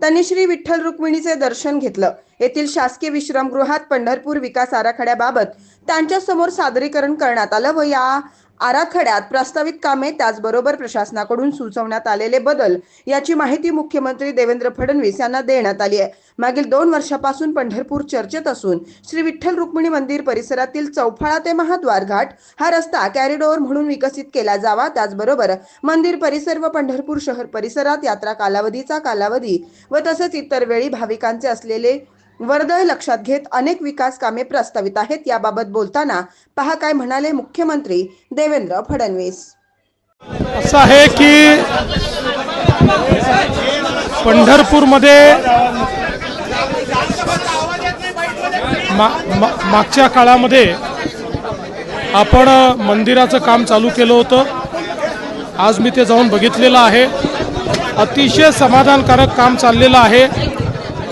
त्यांनी श्री विठ्ठल रुक्मिणीचे दर्शन घेतलं. येथील शासकीय विश्रामगृहात पंढरपूर विकास आराखड्याबाबत त्यांच्यासमोर सादरीकरण करण्यात आलं व या आराखड्यात प्रस्तावित कामे त्याचबरोबर प्रशासनाकडून सुचवण्यात आलेले बदल याची माहिती मुख्यमंत्री देवेंद्र फडणवीस यांना देण्यात आली आहे. मागील दोन वर्षापासून पंढरपूर चर्चेत असून श्री विठ्ठल रुक्मिणी मंदिर परिसरातील चौफाळा ते महाद्वार घाट हा रस्ता कॅरिडोअर म्हणून विकसित केला जावा. त्याचबरोबर मंदिर परिसर व पंढरपूर शहर परिसरात यात्रा कालावधीचा कालावधी व तसेच इतर वेळी भाविकांचे असलेले वर्दळ लक्षात घेत अनेक विकास कामे प्रस्तावित आहेत. याबाबत बोलताना पहा काय म्हणाले मुख्यमंत्री देवेंद्र फडणवीस. असं आहे की पंढरपूरमध्ये मा, मा, मागच्या काळामध्ये आपण मंदिराचं काम चालू केलं होतं. आज मी ते जाऊन बघितलेलं आहे. अतिशय समाधानकारक काम चाललेलं आहे.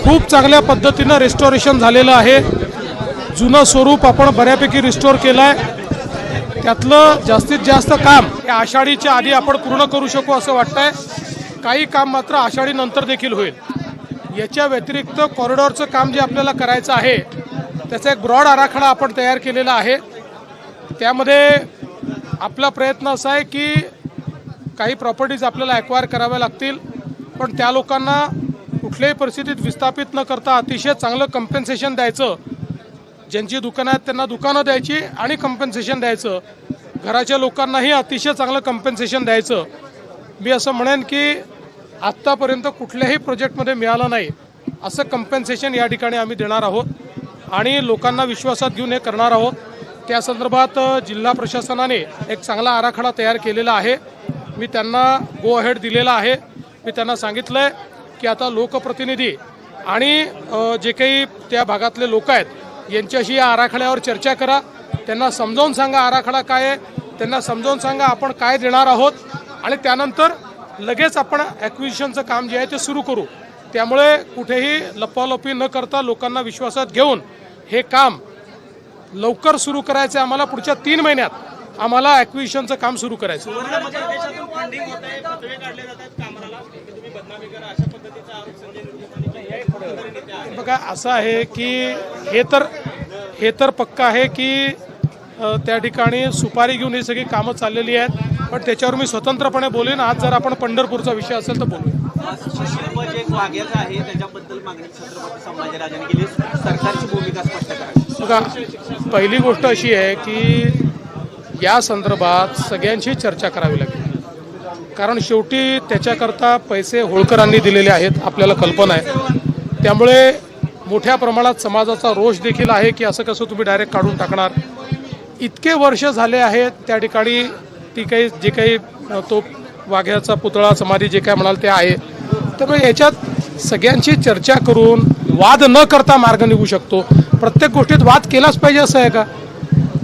खूप चांगल्या पद्धतीनं रेस्टोरेशन झालेलं आहे. जुनं स्वरूप आपण बऱ्यापैकी रिस्टोर केलं आहे त्यातलं जास्तीत जास्त काम हे आषाढीच्या आधी आपण पूर्ण करू शकू असं वाटतंय. काही काम मात्र आषाढीनंतर देखील होईल. याच्या व्यतिरिक्त कॉरिडॉरचं काम जे आपल्याला करायचं आहे त्याचा एक ब्रॉड आराखडा आपण तयार केलेला आहे. त्यामध्ये आपला प्रयत्न असा आहे की काही प्रॉपर्टीज आपल्याला ॲक्वायर कराव्या लागतील पण त्या लोकांना कुठल्याही परिस्थितीत विस्थापित न करता अतिशय चांगलं कम्पेन्सेशन द्यायचं. ज्यांची दुकानं आहेत त्यांना दुकानं द्यायची आणि कम्पेन्सेशन द्यायचं. घराच्या लोकांनाही अतिशय चांगलं कम्पेन्सेशन द्यायचं. मी असं म्हणेन की आत्तापर्यंत कुठल्याही प्रोजेक्टमध्ये मिळालं नाही. असं कम्पेन्सेशन या ठिकाणी आम्ही देणार आहोत आणि लोकांना विश्वासात घेऊन हे करणार आहोत. त्या संदर्भात जिल्हा प्रशासनाने एक चांगला आराखडा तयार केलेला आहे. मी त्यांना गो अहेड दिलेला आहे. मी त्यांना सांगितलं आहे की आता लोकप्रतिनिधी आणि जे काही त्या भागातले लोक आहेत यांच्याशी या आराखड्यावर चर्चा करा. त्यांना समजावून सांगा आराखडा काय आहे. त्यांना समजावून सांगा आपण काय देणार आहोत. आणि त्यानंतर लगेच आपण ॲक्विजिशनचं काम जे आहे ते सुरू करू. त्यामुळे कुठेही लपालपी न करता लोकांना विश्वासात घेऊन हे काम लवकर सुरू करायचं आम्हाला पुढच्या तीन महिन्यात. आम्हाला ॲक्विजिशनचं काम सुरू करायचं बघा असं आहे की हे तर हे तर पक्का आहे की त्या ठिकाणी सुपारी घेऊन ही सगळी कामं चाललेली आहेत पण त्याच्यावर मी स्वतंत्रपणे बोलेन. आज जर आपण पंढरपूरचा विषय असेल तर बोलू शिल्प जे एक वाघ्याचं आहे त्याच्याबद्दल मागणी छत्रपती संभाजीराजांनी केली. सरकारची भूमिका स्पष्ट करावी बघा पहिली गोष्ट अशी आहे की या संदर्भात सगळ्यांशी चर्चा करावी लागेल. कारण शेवटी त्याच्याकरता पैसे होळकरांनी दिलेले आहेत आपल्याला कल्पना आहे. त्यामुळे मोठ्या प्रमाणात समाजाचा रोष देखील आहे की असं कसं तुम्ही डायरेक्ट काढून टाकणार. इतके वर्ष झाले आहेत त्या ठिकाणी ती काही जे काही तो वाघ्याचा पुतळा समाधी जे काय म्हणाल ते आहे. त्यामुळे याच्यात सगळ्यांची चर्चा करून वाद न करता मार्ग निघू शकतो. प्रत्येक गोष्टीत वाद केलाच पाहिजे असं आहे का?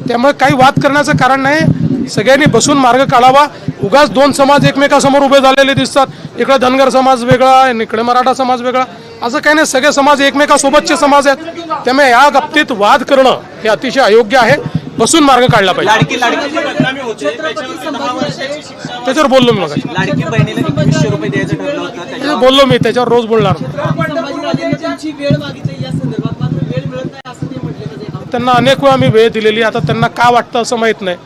त्यामुळे काही वाद करण्याचं कारण नाही सगळ्यांनी बसून मार्ग काढावा. उगाच दोन समाज एकमेकासमोर उभे झालेले दिसतात. इकडे धनगर समाज वेगळा आणि इकडे मराठा समाज वेगळा. असं काही नाही सगळे समाज एकमेकासोबतचे समाज आहेत. त्यामुळे या बाबतीत वाद करणं हे अतिशय अयोग्य आहे. बसून मार्ग काढला पाहिजे. लाडकी लाडकी बदनामी होते. त्याच्यावर बोललो मी मगाशी लाडकी बहिणीला एकवीसशे रुपये द्यायचं ठरलं होतं त्याच्यावर त्याच्यावर बोललो मी त्याच्यावर रोज बोलणार. संभाजीराजेंनी त्यांची वेळ मागितली या संदर्भात मात्र वेळ मिळत नाही असं ते म्हटले कधी त्यांना अनेक वेळा मी वेळ दिलेली. आता त्यांना का वाटतं असं माहीत नाही.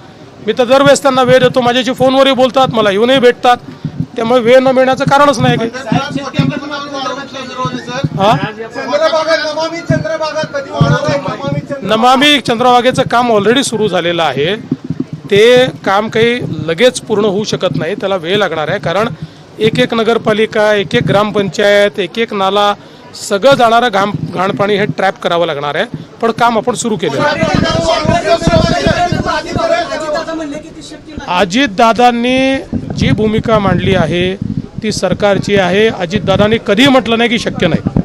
मी तर दरवेळेस त्यांना वेळ देतो माझ्याशी फोनवरही बोलतात मला येऊनही भेटतात. त्यामुळे वेळ न मिळण्याचं कारणच नाही. काही हा? नमामी चंद्रभागा कधी होणार आहे नमामी चंद्र नमामी चंद्रभागेचं काम ऑलरेडी सुरू झालेलं आहे. ते काम काही लगेच पूर्ण होऊ शकत नाही त्याला वेळ लागणार आहे. कारण एक एक नगरपालिका एक एक ग्रामपंचायत एक एक नाला सगळं जाणारं घाम घाणपाणी हे ट्रॅप करावं लागणार आहे. पण काम आपण सुरू केलं आहे अजितदादा म्हणले की ते शक्य नाही अजितदादांनी जी भूमिका मांडली आहे ती सरकारची आहे. अजितदादांनी कधीही म्हटलं नाही की शक्य नाही.